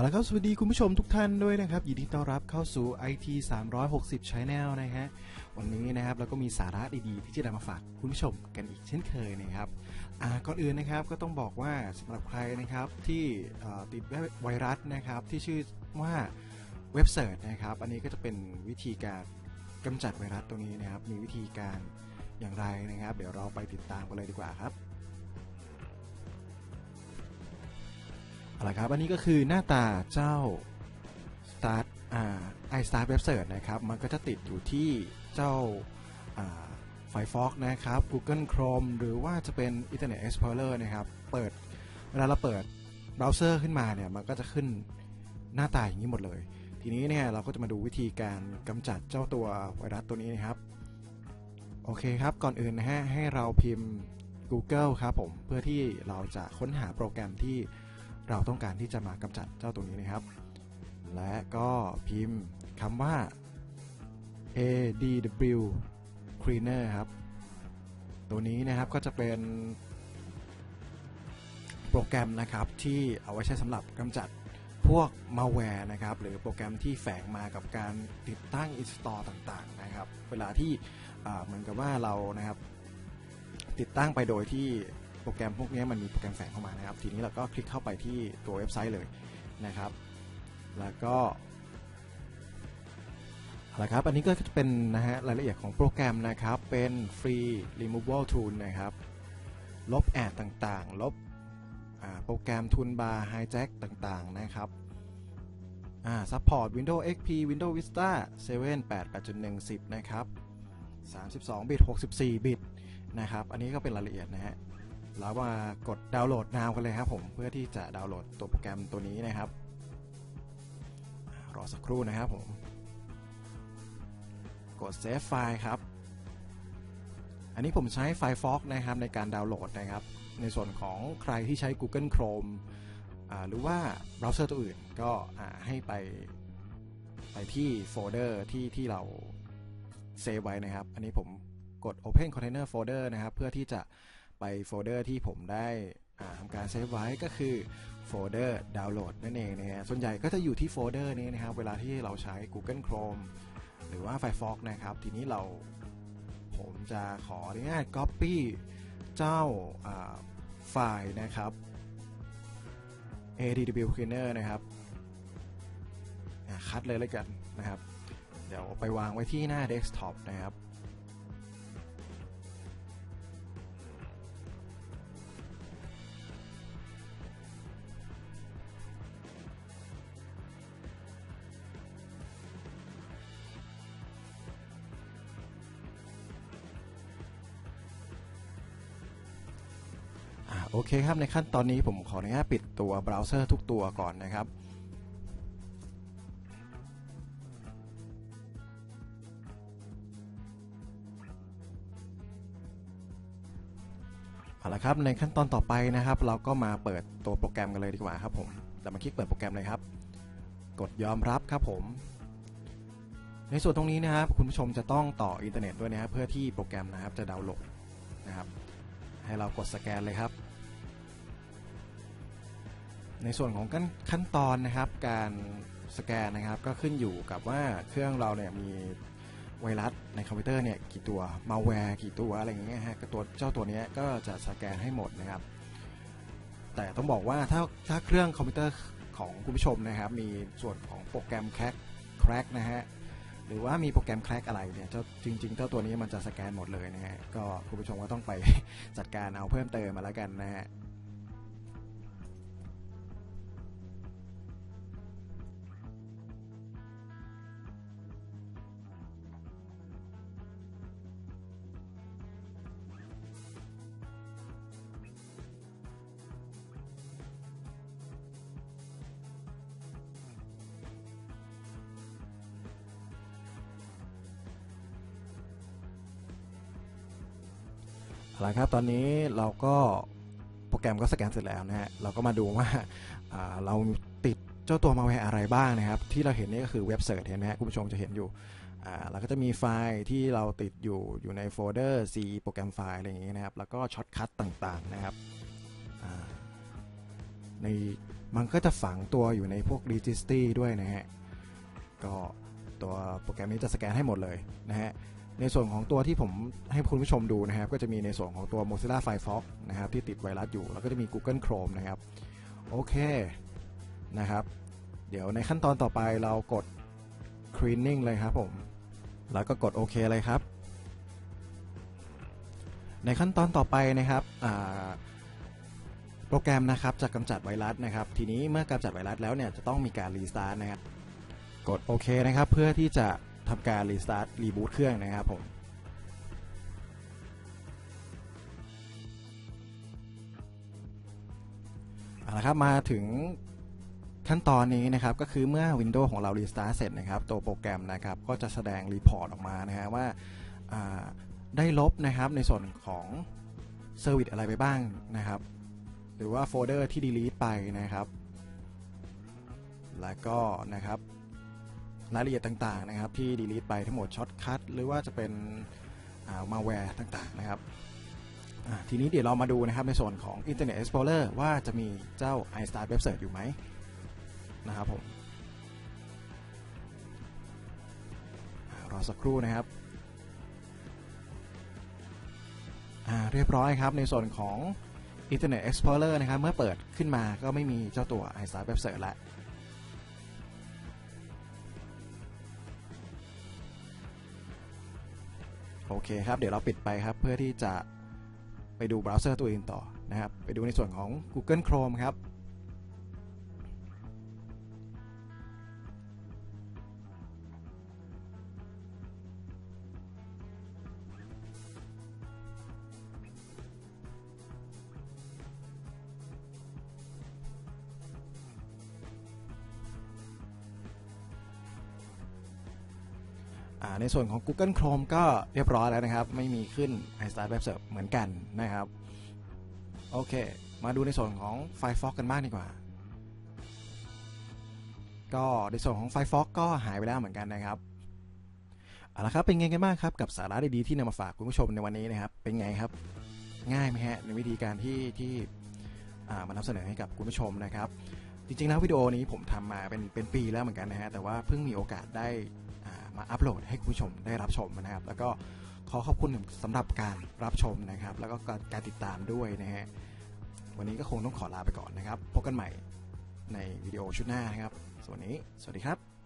เอาละครับสวัสดีคุณผู้ชมทุกท่านด้วยนะครับ ยินดีต้อนรับเข้าสู่ IT 360 Channel นะฮะ วันนี้นะครับเราก็มีสาระดีๆ ที่จะนำมาฝากคุณผู้ชมกันอีกเช่นเคยนะครับก่อนอื่นนะครับก็ต้องบอกว่าสำหรับใครนะครับที่ติดไวรัสนะครับที่ชื่อว่าเว็บเซิร์ชนะครับ อันนี้ก็จะเป็นวิธีการกำจัดไวรัสตรงนี้นะครับ มีวิธีการอย่างไรนะครับ เดี๋ยวเราไปติดตามกันเลยดีกว่าครับ เอาละครับ อันนี้ก็คือหน้าตาเจ้า Start อ่า iStart Web Search นะครับ มันก็จะติดอยู่ที่เจ้าอ่า Firefox นะครับ Google Chrome หรือว่าจะเป็น Internet Explorer นะครับ เปิด เวลาเราเปิดเบราว์เซอร์ขึ้นมาเนี่ย มันก็จะขึ้นหน้าตาอย่างนี้หมดเลย ทีนี้เนี่ยเราก็จะมาดูวิธีการกำจัดเจ้าตัวไวรัสตัวนี้นะครับ โอเคครับ ก่อนอื่นนะฮะ ให้เราพิมพ์ Google ครับผม เพื่อที่เราจะค้นหาโปรแกรมที่ เราต้องการที่จะมากำจัดเจ้าตัวนี้นะครับ และก็พิมพ์คำว่า adw cleaner ครับ ตัวนี้นะครับก็จะเป็นโปรแกรมนะครับที่เอาไว้ใช้สำหรับกำจัดพวกมาแวร์นะครับ หรือโปรแกรมที่แฝงมากับการติดตั้ง install ต่างๆนะครับ เวลาที่เหมือนกับว่าเรานะครับ ติดตั้งไปโดยที่ โปรแกรมพวกนี้มันมีโปรแกรมแฝงเข้ามานะครับ ทีนี้เราก็คลิกเข้าไปที่ตัวเว็บไซต์เลยนะครับ แล้วก็เอาละครับ อันนี้ก็จะเป็นนะฮะรายละเอียดของโปรแกรมนะครับ เป็น free removal tool นะครับ ลบแอดต่างๆ ลบโปรแกรม toolbar hijack ต่างๆ นะครับอ่า support Windows XP Windows Vista 7 8 8.1 10 นะครับ 32 บิต 64 บิต นะครับ อันนี้ก็เป็นรายละเอียดนะฮะ แล้วมากดดาวน์โหลดนาวกันเลยครับผมเพื่อที่จะดาวน์โหลดตัวโปรแกรมตัวนี้นะครับ รอสักครู่นะครับผม กด Save ไฟล์ครับ อันนี้ผมใช้ Firefox นะครับในการดาวน์โหลดนะครับ ในส่วนของใครที่ใช้ Google Chrome หรือว่าเบราว์เซอร์ตัวอื่นก็ให้ไปไปที่โฟลเดอร์ที่ที่เราเซฟไว้นะครับ อันนี้ผมกด Open Container Folder นะครับ เพื่อที่จะ ไปโฟลเดอร์ที่ผมได้ทำการเซฟไว้ก็คือโฟลเดอร์ดาวน์โหลดนั่นเองนะฮะส่วนใหญ่ก็จะอยู่ที่โฟลเดอร์นี้นะครับ เวลาที่เราใช้ Google Chrome หรือว่า Firefox นะครับ ทีนี้เราผมจะขออนุญาต Copy เจ้าไฟล์นะครับ adw cleaner นะครับคัดเลยแล้วกันนะครับ เดี๋ยวไปวางไว้ที่หน้า desktop นะครับ โอเคครับ ในขั้นตอนนี้ผมขออนุญาตปิดตัวเบราว์เซอร์ทุกตัวก่อนนะครับ เอาละครับ ในขั้นตอนต่อไปนะครับ เราก็มาเปิดตัวโปรแกรมกันเลยดีกว่าครับผมเรามาคลิกเปิดโปรแกรมเลยครับ กดยอมรับครับผมในส่วนตรงนี้นะครับคุณผู้ชมจะต้องต่ออินเทอร์เน็ตด้วยนะครับเพื่อที่โปรแกรมนะครับจะดาวน์โหลดนะครับ ให้เรากดสแกนเลยครับ ในส่วนของขั้นขั้นตอนนะครับ การสแกนนะครับก็ขึ้นอยู่กับว่าเครื่องเราเนี่ยมีไวรัสในคอมพิวเตอร์เนี่ยกี่ตัวมาแวร์กี่ตัวอะไรอย่างเงี้ยฮะตัวเจ้าตัวเนี้ยก็จะสแกนให้หมดนะครับ แต่ต้องบอกว่าถ้าถ้าเครื่องคอมพิวเตอร์ของคุณผู้ชมนะครับ มีส่วนของโปรแกรมแคร็กแครกนะฮะหรือว่ามีโปรแกรมแคร็กอะไรเนี่ยเจ้าจริงๆเจ้าตัวนี้มันจะสแกนหมดเลยนะฮะก็คุณผู้ชมก็ต้องไปจัดการเอาเพิ่มเติมมาแล้วกันนะฮะ เอาละครับตอนนี้เราก็โปรแกรมก็สแกนเสร็จแล้วนะฮะเราก็มาดูว่าเราติดเจ้าตัวมาแวร์อะไรบ้างนะครับ ที่เราเห็นนี่ก็คือเว็บเสิร์ชเห็นไหมฮะคุณผู้ชมจะเห็นอยู่เราก็จะมีไฟล์ที่เราติดอยู่อยู่ในโฟลเดอร์ C โปรแกรมไฟล์อะไรอย่างงี้นะครับ แล้วก็ช็อตคัทต่างๆนะครับในมันก็จะฝังตัวอยู่ในพวก registry ด้วยนะฮะ ก็ตัวโปรแกรมนี้จะสแกนให้หมดเลยนะฮะ ในส่วนของตัวที่ผมให้คุณผู้ชมดูนะครับ ก็จะมีในส่วนของตัว Mozilla Firefox นะครับ ที่ติดไวรัสอยู่ แล้วก็จะมี Google Chrome นะครับ โอเคนะครับ เดี๋ยวในขั้นตอนต่อไปเรากด cleaning เลยครับผม แล้วก็กดโอเคเลยครับ ในขั้นตอนต่อไปนะครับโปรแกรมนะครับจะกำจัดไวรัสนะครับ ทีนี้เมื่อกำจัดไวรัสแล้วเนี่ยจะต้องมีการรีสตาร์ทนะครับ กดโอเคนะครับ เพื่อที่จะ ทำการรีสตาร์ทรีบูตเครื่องนะครับผมเอาละครับมาถึงขั้นตอนนี้นะครับก็คือเมื่อ Windows ของเรารีสตาร์ทเสร็จนะครับ ตัวโปรแกรมนะครับก็จะแสดงรีพอร์ตออกมานะฮะว่าอ่าได้ลบนะครับในส่วนของเซอร์วิสอะไรไปบ้างนะครับ หรือว่าโฟลเดอร์ที่ delete ไปนะครับ แล้วก็นะครับ รายละเอียดต่างๆนะครับที่ delete ไปทั้งหมดช็อตคัทหรือว่าจะเป็นมาแวร์ต่างๆนะครับทีนี้เดี๋ยวเรามาดูนะครับในส่วนของ Internet Explorer ว่าจะมีเจ้า iStar Web Search อยู่ไหมนะครับผมรอสักครู่นะครับเรียบร้อยครับในส่วนของ Internet Explorer นะครับเมื่อเปิดขึ้นมาก็ไม่มีเจ้าตัว iStar Web Search แล้ว โอเคครับ เดี๋ยวเราปิดไปครับ เพื่อที่จะไปดูเบราว์เซอร์ตัวอื่นต่อนะครับ ไปดูในส่วนของ Google Chrome ครับ ในส่วนของ Google Chrome ก็เรียบร้อยแล้วนะครับ ไม่มีขึ้น iStart Web Search เหมือนกันนะครับ โอเค มาดูในส่วนของ Firefox กันบ้างดีกว่า ก็ในส่วนของ Firefox ก็หายไปแล้วเหมือนกันนะครับเอาละครับเป็นไงกันบ้างครับกับสาระดีๆที่นำมาฝากคุณผู้ชมในวันนี้นะครับ เป็นไงครับง่ายไหมฮะในวิธีการที่ที่มานำเสนอให้กับคุณผู้ชมนะครับ จริงๆแล้ววิดีโอนี้ผมทำมาเป็นเป็นปีแล้วเหมือนกันนะฮะแต่ว่าเพิ่งมีโอกาสได้ มาอัปโหลดให้คุณผู้ชมได้รับชมนะครับ แล้วก็ขอขอบคุณสำหรับการรับชมนะครับ แล้วก็การติดตามด้วยนะฮะวันนี้ก็คงต้องขอลาไปก่อนนะครับ พบกันใหม่ในวิดีโอชุดหน้านะครับสวัสดีสวัสดีครับ